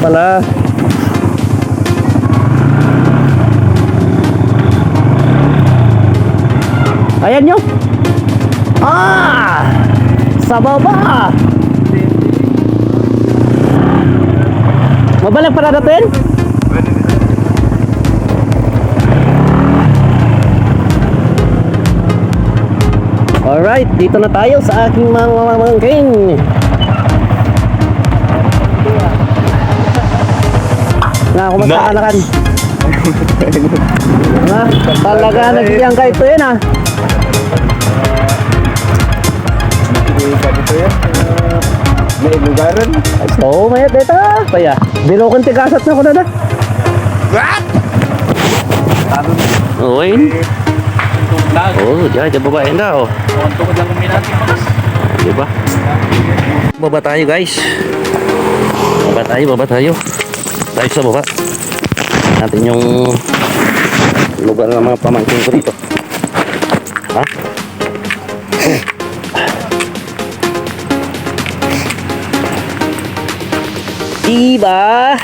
pala. Ayan nyo. Ah! Sa baba! Mabalag para natin? Alright, dito na tayo sa aking mga mamangking. Na, Na. ka na? Talaga nagiging ka ito yun ah. Ah, May lugaran. Oo, may dito. Kaya, biro kong tigasat na ko na na. What? Oo, yun. Oo, diyan, diyan babae na oh. Di ba? Baba tayo guys. Baba tayo, baba tayo. Tayo sa baba. Natin yung lugar ng mga pamangkin ko dito. Ha? Diba?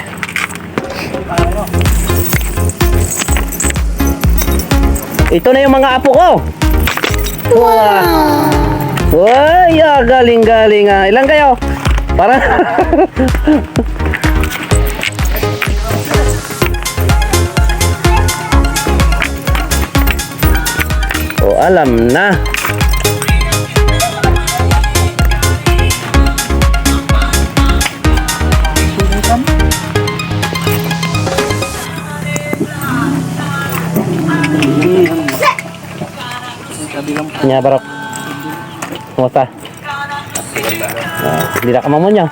Ito na yung mga apo ko. Wow! Wow, ah, galing-galing ah. Ilan kayo? Para alam na. Nya barok. Kumusta? Ah, hindi na kamamon niya.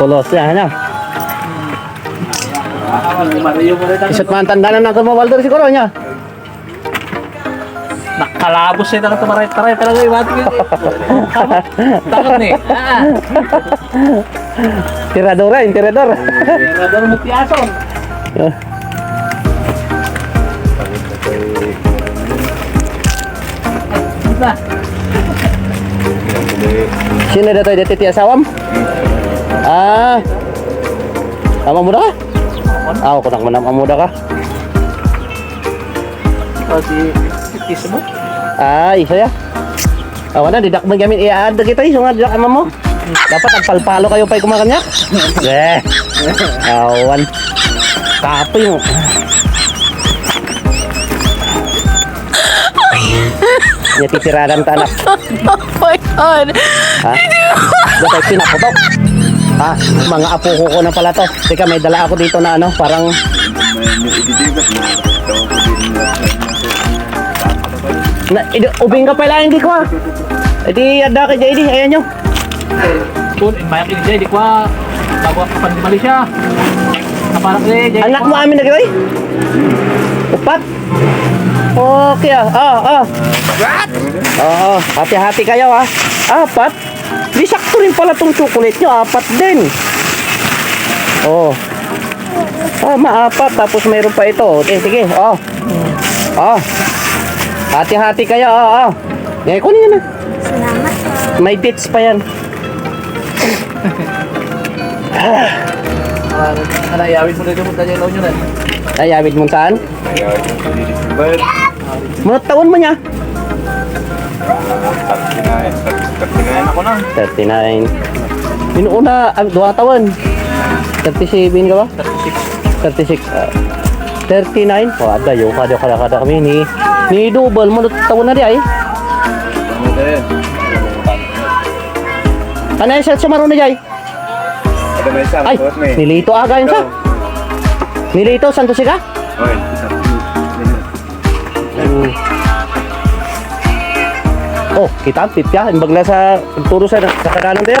Pulos niya, ano? Isat man na natin mawaldo siguro niya. Nakalabos siya talaga tumaray-taray talaga yung bati ko. Takot ni. Ah. Tiradora, yung tirador. Radar mo tiyason. Isa. Sino dito dito ti asawam? Ah. Ama muda ka? Ah, ako nak manam muda ka. O si kiss mo. Ah, isa ya. Awan na, didak man gamit i-add kita iso nga didak mo. Dapat ang palpalo kayo pa kumakanya. Eh. Awan. Kapoy mo.Nya titiradan ta anak. Oh my god. Ha? Ba't ay pinaputok? Ha? Mga apo ko ko na pala to. Teka, may dala ako dito na ano, parang na, idi, ubing ka pala, hindi ko ah. Edi, ada ka JD, ayan nyo. Kung may siya, di ko ah, bago kapan di mali siya. Kaparak ni Jay. Anak mo amin na gawin? Upat? Okay ah, ah, ah. What? Oo, hati-hati kayo ah. Apat? Di sakto rin pala tong chocolate nyo, apat din. Oo. Tama, apat. Tapos mayroon pa ito. Okay, sige. Oh. Oh. Hati-hati kayo. Oh, oh. Eh, kunin nyo na. Salamat po. May bits pa yan. Nanayawin mo na yung punta niya ilaw nyo na. Ay, abid mo saan? But, Mga taon mo niya? 39. 39 ako na. 39. Inuuna, ah, duha taon. 37 ka ba? 36. 36. ah, 39. Oh, ada yung kada kada kada kami ni ni double mo taon na di ay. Ano yung set sa maroon na jay? Ay, nilito aga yun sa. Nilito, santo siga? Oy, isang Mm. Oh, kita, tipya. Imbag na sa turo sa, kadanan tayo.